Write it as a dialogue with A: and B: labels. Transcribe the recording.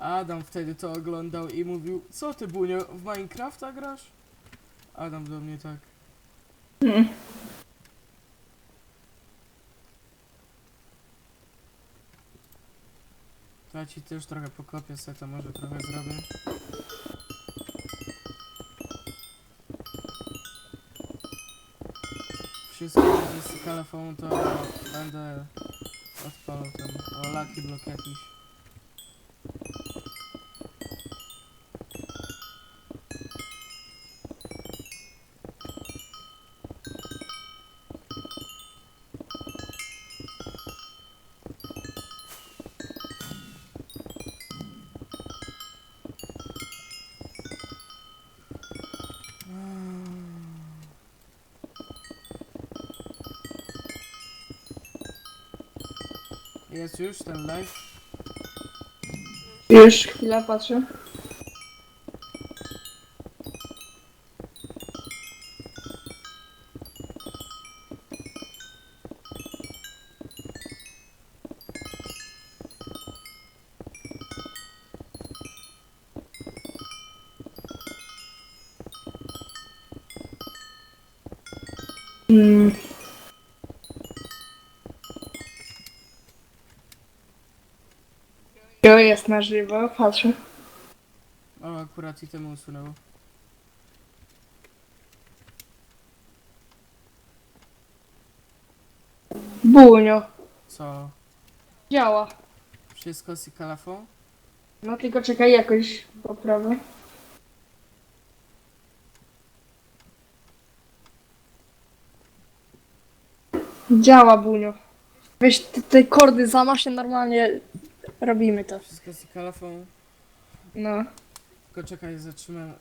A: Adam wtedy to oglądał i mówił, co ty Bunio, w Minecrafta grasz? Adam do mnie tak.
B: Mm.
A: To ja ci też trochę pokopię seta, może trochę zrobię. Wszystko będzie z kalafą, to będę odpalał ten o lucky block jakiś. Jest już ten live?
B: Już chwila patrzę. Mm. Jo, jest na żywo, patrzę.
A: O, akurat i temu usunęło.
B: Bunio,
A: Co?
B: działa.
A: Wszystko z kalafą?
B: No tylko czekaj, jakoś poprawę. Działa, Bunio. Weź te, te kordy zamasz się normalnie robimy to.
A: Wszystko z kalafą?
B: No.
A: Tylko czekaj, zatrzymam